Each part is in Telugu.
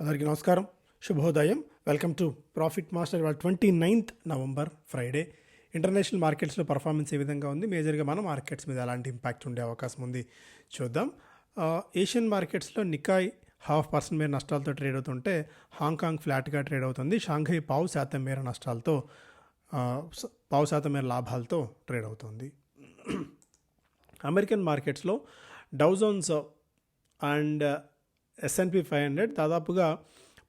అందరికీ నమస్కారం. శుభోదయం. Welcome to profit master. ఇవాళ twenty ninth November Friday. International మార్కెట్స్లో పర్ఫార్మెన్స్ ఏ విధంగా ఉంది? మేజర్గా మన మార్కెట్స్ మీద ఎలాంటి ఇంపాక్ట్ ఉండే అవకాశం ఉంది? చూద్దాం. ఏషియన్ మార్కెట్స్లో నికాయ్ హాఫ్ పర్సెంట్ మేర నష్టాలతో ట్రేడ్ అవుతుంటే హాంకాంగ్ ఫ్లాట్గా ట్రేడ్ అవుతుంది. షాంఘై పావు శాతం మేర నష్టాలతో పావు శాతం మేర లాభాలతో ట్రేడ్ అవుతుంది. అమెరికన్ మార్కెట్స్లో Dow Jones and S and P five hundred దాదాపుగా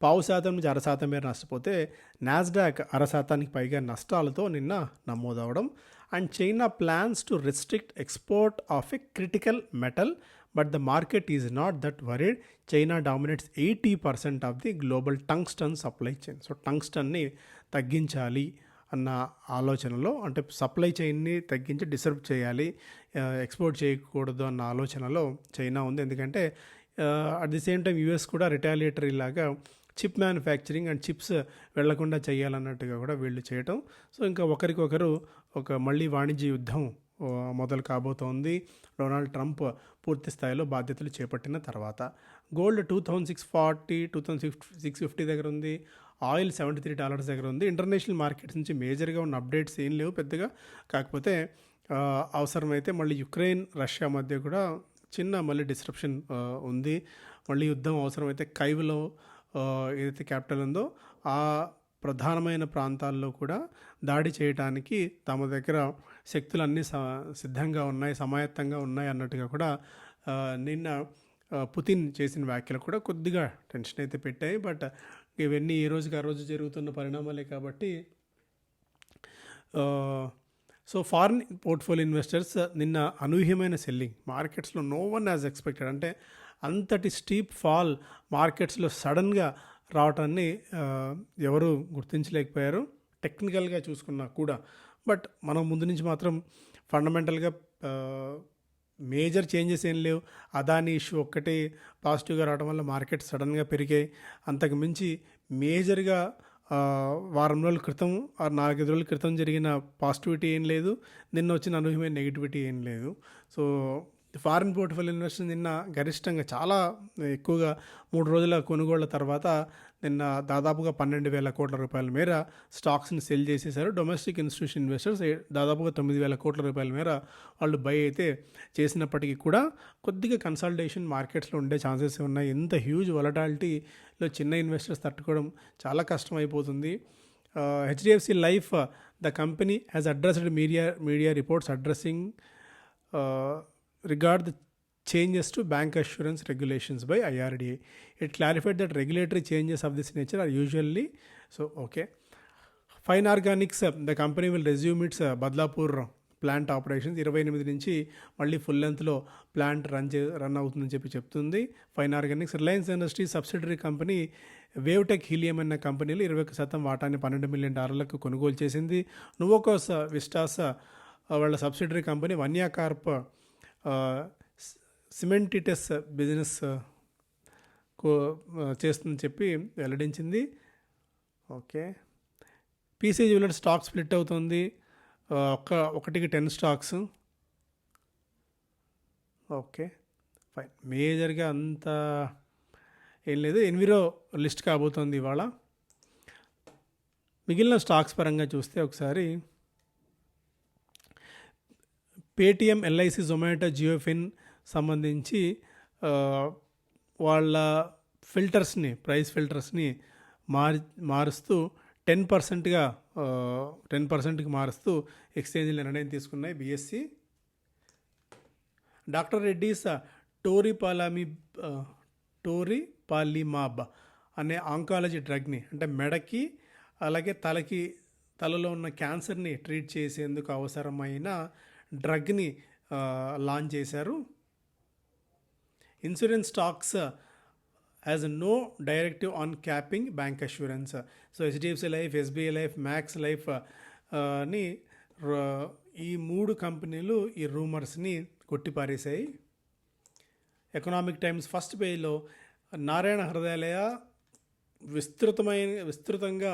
పావు శాతం నుంచి అర శాతం మేర నష్టపోతే నాస్డాక్ అర శాతానికి పైగా నష్టాలతో నిన్న నమోదవడం. And China plans to restrict export of a critical metal but the market is not that worried China dominates eighty percent of the global tungsten supply chain so టంగ్స్టన్ని తగ్గించాలి అన్న ఆలోచనలో అంటే సప్లై చైన్ని తగ్గించి డిస్టర్బ్ చేయాలి ఎక్స్పోర్ట్ చేయకూడదు అన్న ఆలోచనలో చైనా ఉంది. ఎందుకంటే at the same time US కూడా రిటాలియేటరీ లాగా చిప్ మ్యానుఫ్యాక్చరింగ్ అండ్ చిప్స్ వెళ్ళకుండా చేయాలన్నట్టుగా కూడా వీళ్ళు చేయటం. సో ఇంకా ఒకరికొకరు ఒక మళ్ళీ వాణిజ్య యుద్ధం మొదలు కాబోతోంది. డొనాల్డ్ ట్రంప్ పూర్తి స్థాయిలో బాధ్యతలు చేపట్టిన తర్వాత. Gold two thousand six forty two thousand six six fifty దగ్గర ఉంది. ఆయిల్ సెవెంటీ త్రీ డాలర్స్ దగ్గర ఉంది. ఇంటర్నేషనల్ మార్కెట్స్ నుంచి మేజర్గా ఉన్న అప్డేట్స్ ఏం లేవు పెద్దగా. కాకపోతే అవసరమైతే మళ్ళీ యుక్రెయిన్ రష్యా మధ్య కూడా చిన్న మళ్ళీ డిస్ట్రప్షన్ ఉంది. మళ్ళీ యుద్ధం అవసరమైతే కైవ్లో ఏదైతే క్యాపిటల్ ఉందో ఆ ప్రధానమైన ప్రాంతాల్లో కూడా దాడి చేయడానికి తమ దగ్గర శక్తులు అన్నీ స సిద్ధంగా ఉన్నాయి సమాయత్తంగా ఉన్నాయి అన్నట్టుగా కూడా నిన్న పుతిన్ చేసిన వ్యాఖ్యలు కూడా కొద్దిగా టెన్షన్ అయితే పెట్టాయి. బట్ ఇవన్నీ ఈ రోజుకి ఆ రోజు జరుగుతున్న పరిణామాలే కాబట్టి సో ఫారిన్ పోర్ట్ఫోలియో ఇన్వెస్టర్స్ నిన్న అనూహ్యమైన సెల్లింగ్ మార్కెట్స్లో నో వన్ యాజ్ ఎక్స్పెక్టెడ్ అంటే అంతటి స్టీప్ ఫాల్ మార్కెట్స్లో సడన్గా రావటాన్ని ఎవరు గుర్తించలేకపోయారు. టెక్నికల్గా చూసుకున్నా కూడా. బట్ మనం ముందు నుంచి మాత్రం ఫండమెంటల్గా మేజర్ చేంజెస్ ఏం లేవు. అదాని ఇష్యూ ఒక్కటే పాజిటివ్గా రావడం వల్ల మార్కెట్ సడన్గా పెరిగాయి. అంతకు మించి మేజర్గా వారం రోజుల క్రితం ఆ నాలుగైదు రోజుల క్రితం జరిగిన పాజిటివిటీ ఏం లేదు నిన్న వచ్చిన అనూహ్యమైన నెగిటివిటీ ఏం లేదు. సో ఫారిన్ పోర్ట్ఫోలియో ఇన్వెస్టర్స్ నిన్న గరిష్టంగా చాలా ఎక్కువగా మూడు రోజుల కొనుగోళ్ళ తర్వాత నిన్న దాదాపుగా పన్నెండు వేల కోట్ల రూపాయల మేర స్టాక్స్ని సెల్ చేసేశారు. డొమెస్టిక్ ఇన్స్టిట్యూషన్ ఇన్వెస్టర్స్ దాదాపుగా తొమ్మిది వేల కోట్ల రూపాయల మేర వాళ్ళు బై అయితే చేసినప్పటికీ కూడా కొద్దిగా కన్సల్టేషన్ మార్కెట్స్లో ఉండే ఛాన్సెస్ ఉన్నాయి. ఎంత హ్యూజ్ వలటాలిటీలో చిన్న ఇన్వెస్టర్స్ తట్టుకోవడం చాలా కష్టం అయిపోతుంది HDFC life the company has addressed media media reports addressing regard the changes to bank assurance regulations by IRDA. It clarified that regulatory changes of this nature are usually so okay. Fine Organics, the company will resume its Badlapur plant operations ఇరవై ఎనిమిది నుంచి మళ్ళీ ఫుల్ లెంత్లో ప్లాంట్ రన్ చే రన్ అవుతుందని చెప్పి చెప్తుంది Fine Organics Reliance industry subsidiary company Wavetech Helium అన్న కంపెనీలు ఇరవై ఒక శాతం వాటాన్ని పన్నెండు మిలియన్ డాలర్లకు కొనుగోలు చేసింది నువ్వోకోస విస్టాస్ వాళ్ళ subsidiary company Vanya corp cement ఇటెస్ సిమెంటిటస్ బిజినెస్ కో చేస్తుందని చెప్పి వెల్లడించింది. Okay. PC jeweller stock split అవుతుంది. ఒక్క ఒకటికి టెన్ స్టాక్స్. ఓకే. ఫైన్. మేజర్గా అంత ఏం లేదు. ఎన్విరో లిస్ట్ కాబోతోంది ఇవాళ. మిగిలిన స్టాక్స్ పరంగా చూస్తే ఒకసారి పేటిఎం ఎల్ఐసి జొమాటో జియోఫిన్ సంబంధించి వాళ్ళ ఫిల్టర్స్ని ప్రైస్ ఫిల్టర్స్ని మారి మారుస్తూ టెన్ పర్సెంట్గా టెన్ పర్సెంట్కి మారుస్తూ ఎక్స్చేంజ్లు నిర్ణయం తీసుకున్నాయి BSE. Doctor Reddy's Tori పాలామి toripalimab అనే ఆంకాలజీ డ్రగ్ని అంటే మెడకి అలాగే తలకి తలలో ఉన్న క్యాన్సర్ని ట్రీట్ చేసేందుకు అవసరమైన డ్రగ్ని లాంచ్ చేశారు. Insurance stocks as no directive on capping bank assurance so HDFC life SBI life max life అని ఈ మూడు కంపెనీలు ఈ రూమర్స్ని కొట్టిపారేశాయి. ఎకనామిక్ టైమ్స్ ఫస్ట్ పేజ్లో నారాయణ హృదయాలయ విస్తృతమైన విస్తృతంగా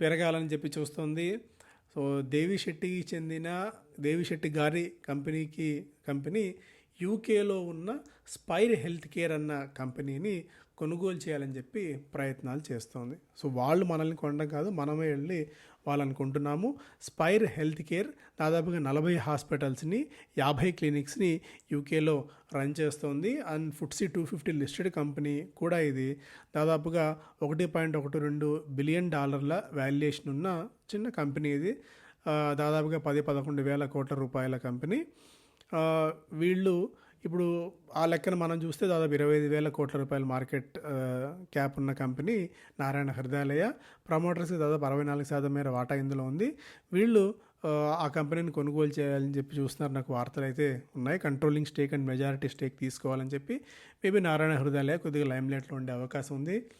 పెరగాలని చెప్పి చూస్తుంది. సో దేవిశెట్టికి చెందిన దేవిశెట్టి గారి కంపెనీకి కంపెనీ యూకేలో ఉన్న స్పైర్ హెల్త్ కేర్ అన్న కంపెనీని కొనుగోలు చేయాలని చెప్పి ప్రయత్నాలు చేస్తోంది. సో వాళ్ళు మనల్ని కొనడం కాదు మనమే వెళ్ళి వాళ్ళని కొంటున్నాము. స్పైర్ హెల్త్ కేర్ దాదాపుగా నలభై హాస్పిటల్స్ని యాభై క్లినిక్స్ని యూకేలో రన్ చేస్తోంది. అండ్ ఫుడ్సీ టూ ఫిఫ్టీ లిస్టెడ్ కంపెనీ కూడా ఇది. దాదాపుగా ఒకటి పాయింట్ ఒకటి రెండు బిలియన్ డాలర్ల వాల్యుయేషన్ ఉన్న చిన్న కంపెనీ ఇది. దాదాపుగా పది పదకొండు వేల కోట్ల రూపాయల కంపెనీ. వీళ్ళు ఇప్పుడు ఆ లెక్కన మనం చూస్తే దాదాపు ఇరవై ఐదు వేల కోట్ల రూపాయల మార్కెట్ క్యాప్ ఉన్న కంపెనీ నారాయణ హృదయాలయ. ప్రమోటర్స్కి దాదాపు అరవై నాలుగు శాతం మేర వాటా ఇందులో ఉంది. వీళ్ళు ఆ, ఆ కంపెనీని కొనుగోలు చేయాలని చెప్పి చూస్తున్నారు. నాకు వార్తలు అయితే ఉన్నాయి. Controlling stake and majority stake తీసుకోవాలని చెప్పి మేబీ నారాయణ హృదయాలయ కొద్దిగా లైమ్లైట్లో ఉండే అవకాశం ఉంది.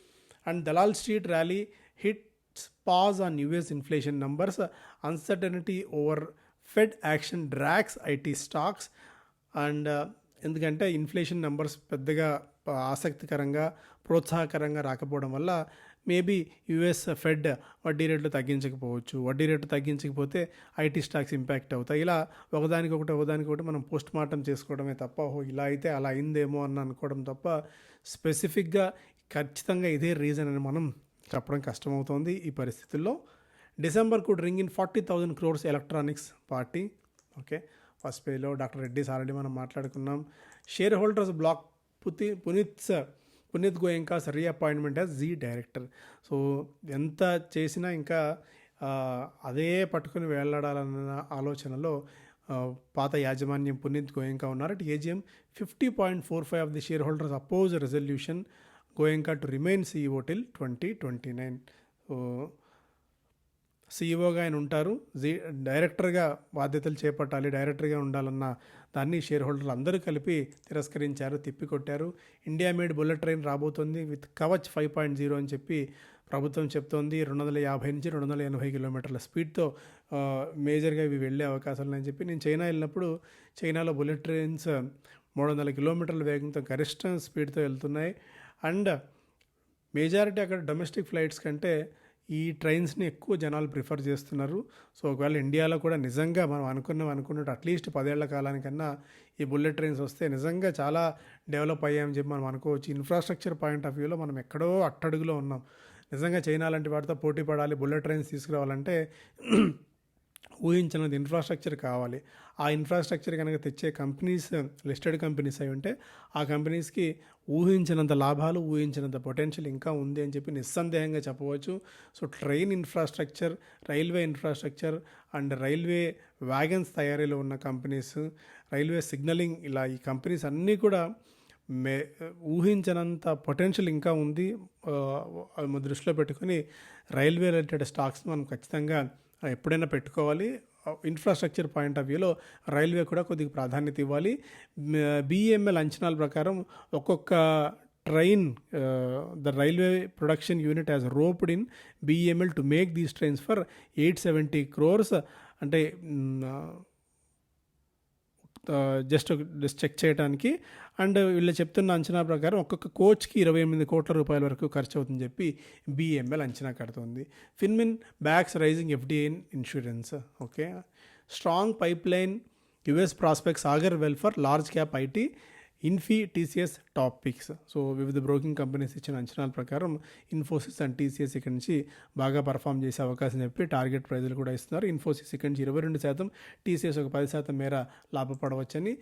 And Dalal street rally hits pause on US inflation numbers. Uncertainty over Fed action drags IT stocks and uh, ఎందుకంటే ఇన్ఫ్లేషన్ నెంబర్స్ పెద్దగా uh, ఆసక్తికరంగా ప్రోత్సాహకరంగా రాకపోవడం వల్ల మేబీ యుఎస్ ఫెడ్ వడ్డీ రేట్లు తగ్గించకపోవచ్చు. వడ్డీ రేట్లు తగ్గించకపోతే ఐటీ స్టాక్స్ ఇంపాక్ట్ అవుతాయి. ఇలా ఒకదానికొకటి ఒకదానికొకటి మనం పోస్ట్ మార్టం చేసుకోవడమే తప్ప ఓహో ఇలా అయితే అలా అయిందేమో అని అనుకోవడం తప్ప స్పెసిఫిక్గా ఖచ్చితంగా ఇదే రీజన్ అని మనం చెప్పడం కష్టమవుతోంది ఈ పరిస్థితుల్లో. December could ring in forty thousand crores electronics party okay first పేలో డాక్టర్ రెడ్డిస్ ఆల్రెడీ మనం మాట్లాడుకున్నాం. Share holders block పుతి Puneet sir Puneet Goenka's reappointment as G director so ఎంత చేసినా ఇంకా అదే పట్టుకుని వెళ్ళడాలన్న ఆలోచనలో పాత యాజమాన్యం పునీత్ గోయంకా ఉన్నారు. At AGM fifty point four five of the share holders oppose resolution Goenka to remain CEO till twenty twenty nine so సీఈఓగా ఆయన ఉంటారు. జీ డైరెక్టర్గా బాధ్యతలు చేపట్టాలి డైరెక్టర్గా ఉండాలన్న దాన్ని షేర్ హోల్డర్లు అందరూ కలిపి తిరస్కరించారు తిప్పికొట్టారు. ఇండియా మేడ్ బుల్లెట్ ట్రైన్ రాబోతుంది with Kavach five point zero అని చెప్పి ప్రభుత్వం చెప్తోంది. రెండు వందల యాభై నుంచి రెండు వందల ఎనభై కిలోమీటర్ల స్పీడ్తో మేజర్గా ఇవి వెళ్ళే అవకాశాలు అని చెప్పి నేను చైనా వెళ్ళినప్పుడు చైనాలో బుల్లెట్ ట్రైన్స్ మూడు వందల కిలోమీటర్ల వేగంతో గరిష్ట స్పీడ్తో వెళ్తున్నాయి. అండ్ మేజారిటీ అక్కడ డొమెస్టిక్ ఫ్లైట్స్ కంటే ఈ ట్రైన్స్ని ఎక్కువ జనాలు ప్రిఫర్ చేస్తున్నారు. సో ఒకవేళ ఇండియాలో కూడా నిజంగా మనం అనుకున్నాం అనుకున్నట్టు అట్లీస్ట్ పదేళ్ళ కాలానికన్నా ఈ బుల్లెట్ ట్రైన్స్ వస్తే నిజంగా చాలా డెవలప్ అయ్యాయని చెప్పి మనం అనుకోవచ్చు. ఇన్ఫ్రాస్ట్రక్చర్ పాయింట్ ఆఫ్ వ్యూలో మనం ఎక్కడో అట్టడుగులో ఉన్నాం. నిజంగా చైనా లాంటి వాటితో పోటీ పడాలి బుల్లెట్ ట్రైన్స్ తీసుకురావాలంటే ఊహించినది ఇన్ఫ్రాస్ట్రక్చర్ కావాలి. ఆ ఇన్ఫ్రాస్ట్రక్చర్ కనుక తెచ్చే కంపెనీస్ లిస్టెడ్ కంపెనీస్ అయి ఉంటే ఆ కంపెనీస్కి ఊహించినంత లాభాలు ఊహించినంత పొటెన్షియల్ ఇంకా ఉంది అని చెప్పి నిస్సందేహంగా చెప్పవచ్చు. So train infrastructure railway infrastructure and railway wagons తయారీలో ఉన్న కంపెనీస్ రైల్వే సిగ్నలింగ్ ఇలా ఈ కంపెనీస్ అన్నీ కూడా మే ఊహించనంత పొటెన్షియల్ ఇంకా ఉంది. దృష్టిలో పెట్టుకొని రైల్వే రిలేటెడ్ స్టాక్స్ మనం ఖచ్చితంగా ఎప్పుడైనా పెట్టుకోవాలి. ఇన్ఫ్రాస్ట్రక్చర్ పాయింట్ ఆఫ్ వ్యూలో రైల్వే కూడా కొద్దిగా ప్రాధాన్యత ఇవ్వాలి. బిఎంఎల్ అంచనాల ప్రకారం ఒక్కొక్క train the railway production unit as roped in BEML to make these trains for eight seventy crores అంటే జస్ట్ జస్ట్ చెక్ చేయడానికి అండ్ వీళ్ళు చెప్తున్న అంచనా ప్రకారం ఒక్కొక్క కోచ్కి ఇరవై ఎనిమిది కోట్ల రూపాయల వరకు ఖర్చు అవుతుందని చెప్పి బిఎంఎల్ అంచనా కడుతుంది. FinMin backs raising FDI in insurance okay. Strong pipeline US prospects augur well for large cap IT Infy TCS top picks so వివిధ బ్రోకింగ్ కంపెనీస్ ఇచ్చిన అంచనాల ప్రకారం ఇన్ఫోసిస్ అండ్ టీసీఎస్ ఇక్కడి నుంచి బాగా పర్ఫామ్ చేసే అవకాశం చెప్పి టార్గెట్ ప్రైజులు కూడా ఇస్తున్నారు. ఇన్ఫోసిస్ ఇక్కడి నుంచి ఇరవై రెండు శాతం టీసీఎస్ ఒక పది శాతం మేర లాభపడవచ్చని.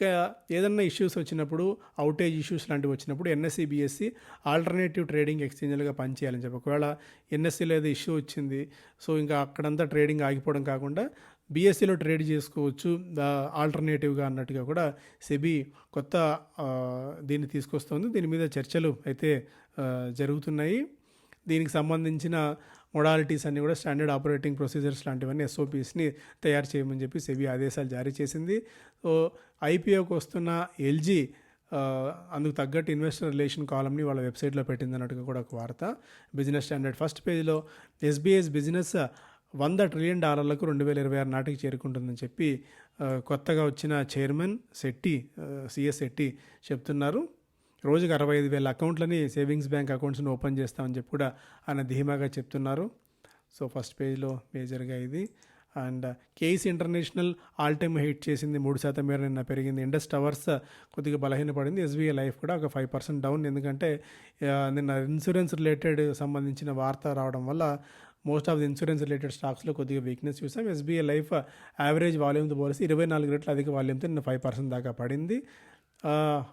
ఇక ఏదన్నా ఇష్యూస్ వచ్చినప్పుడు అవుటేజ్ ఇష్యూస్ లాంటివి వచ్చినప్పుడు ఎన్ఎస్సి బిఎస్సి ఆల్టర్నేటివ్ ట్రేడింగ్ ఎక్స్చేంజ్లుగా పనిచేయాలని చెప్పి. ఒకవేళ ఎన్ఎస్సిలో ఏదో ఇష్యూ వచ్చింది సో ఇంకా అక్కడంతా ట్రేడింగ్ ఆగిపోవడం కాకుండా బీఎస్సీలో ట్రేడ్ చేసుకోవచ్చు. ఆల్టర్నేటివ్గా అన్నట్టుగా కూడా సెబీ కొత్త దీన్ని తీసుకొస్తుంది. దీని మీద చర్చలు అయితే జరుగుతున్నాయి. దీనికి సంబంధించిన మొడాలిటీస్ అన్నీ కూడా స్టాండర్డ్ ఆపరేటింగ్ ప్రొసీజర్స్ లాంటివన్నీ ఎస్ఓపీస్ని తయారు చేయమని చెప్పి సెబీ ఆదేశాలు జారీ చేసింది. సో ఐపీఓకి వస్తున్న ఎల్జీ అందుకు తగ్గట్టు ఇన్వెస్టర్ రిలేషన్ కాలంని వాళ్ళ వెబ్సైట్లో పెట్టింది అన్నట్టుగా కూడా ఒక వార్త. బిజినెస్ స్టాండర్డ్ ఫస్ట్ పేజ్లో ఎస్బీఎస్ బిజినెస్ వంద ట్రిలియన్ డాలర్లకు రెండు వేల ఇరవై ఆరు నాటికి చేరుకుంటుందని చెప్పి కొత్తగా వచ్చిన చైర్మన్ శెట్టి సిఎస్ శెట్టి చెప్తున్నారు. రోజుకి అరవై ఐదు వేల అకౌంట్లని సేవింగ్స్ బ్యాంక్ అకౌంట్స్ని ఓపెన్ చేస్తామని చెప్పి కూడా ఆయన ధీమాగా చెప్తున్నారు. సో ఫస్ట్ పేజ్లో మేజర్గా ఇది. And case international all time hit చేసింది మూడు శాతం మేర నిన్న పెరిగింది. ఇండస్ టవర్స్ కొద్దిగా బలహీనపడింది. ఎస్బీఐ లైఫ్ కూడా ఒక ఫైవ్ పర్సెంట్ డౌన్. ఎందుకంటే నిన్న ఇన్సూరెన్స్ రిలేటెడ్ సంబంధించిన వార్త రావడం వల్ల most of the insurance related స్టాక్స్లో కొద్దిగా వీక్నెస్ చూసాం. ఎస్బీఐ లైఫ్ యావరేజ్ వాల్యూమ్తో పోలిసి ఇరవై నాలుగు రెట్లు అధిక వాల్యూమ్తో నిన్న ఫైవ్ పర్సెంట్ దాకా పడింది.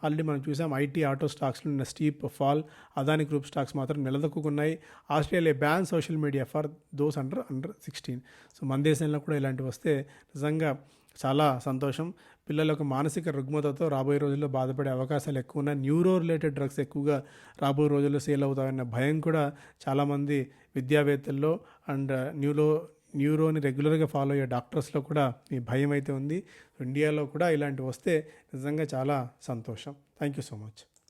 ఆల్రెడీ మనం చూసాం ఐటీ ఆటో స్టాక్స్లో నిన్న steep fall Adani group stocks మాత్రం నిలదొక్కున్నాయి Australia ban social media for those under under sixteen so మన దేశంలో కూడా ఇలాంటివి వస్తే నిజంగా చాలా సంతోషం. పిల్లలకు మానసిక రుగ్మతతో రాబోయే రోజుల్లో బాధపడే అవకాశాలు ఎక్కువ ఉన్నాయి. న్యూరో రిలేటెడ్ డ్రగ్స్ ఎక్కువగా రాబోయే రోజుల్లో సేల్ అవుతాయన్న భయం కూడా చాలామంది విద్యావేత్తల్లో అండ్ న్యూరో న్యూరోని రెగ్యులర్గా ఫాలో అయ్యే డాక్టర్స్లో కూడా ఈ భయం అయితే ఉంది. ఇండియాలో కూడా ఇలాంటివి వస్తే నిజంగా చాలా సంతోషం. Thank you so much.